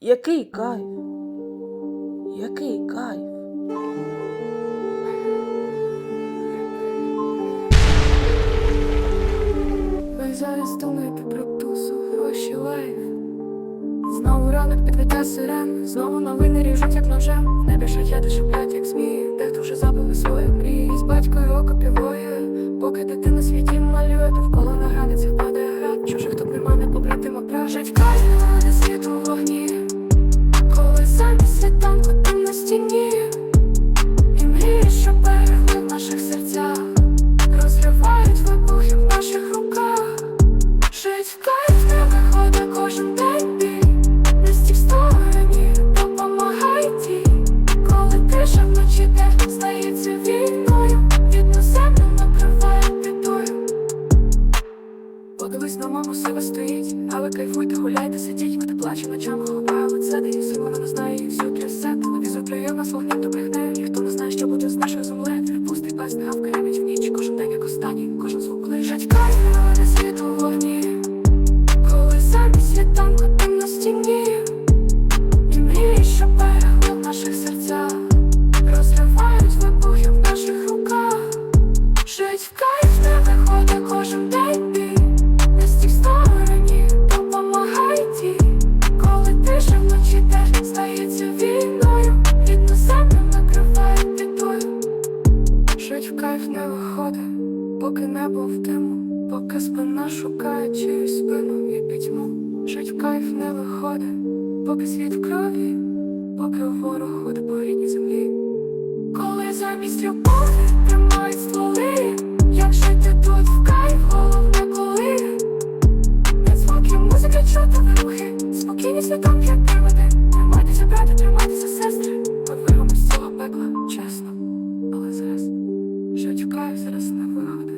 Який кайф? Який кайф? Ви зараз думаєте про тусу, гроші лайф. Знову ранок підвіта сирен, знову новини ріжуть як ножем. В небі шахеди шиплять, як змії, дехто вже забили свої мрії З батькою око півоє, поки дитина світі малює Довкола На себе стоїть. А ви кайфуйте, гуляйте, сидіть Хто плаче ночами, ховає лице Де син, вона не знає, їх всю трясе. Телевізор клює нас вогнем до брехне. Ніхто не знає, що буде з нашою землею. Пустий пес не в ніч. Кожен день як останній, кожен звук лежать кайф Не світ у вогні гроші теж стається війною, в кайф не виходить, поки небо в тему, поки спина шукає чиюсь спину і пітьму. Жить в кайф не виходить, поки світ в крові, поки ворог ходить по рідній землі. Коли замість любові тримають стволи, як жити тут в кайф, головне коли. Від звуків музики чути рухи, спокійні світом access the world.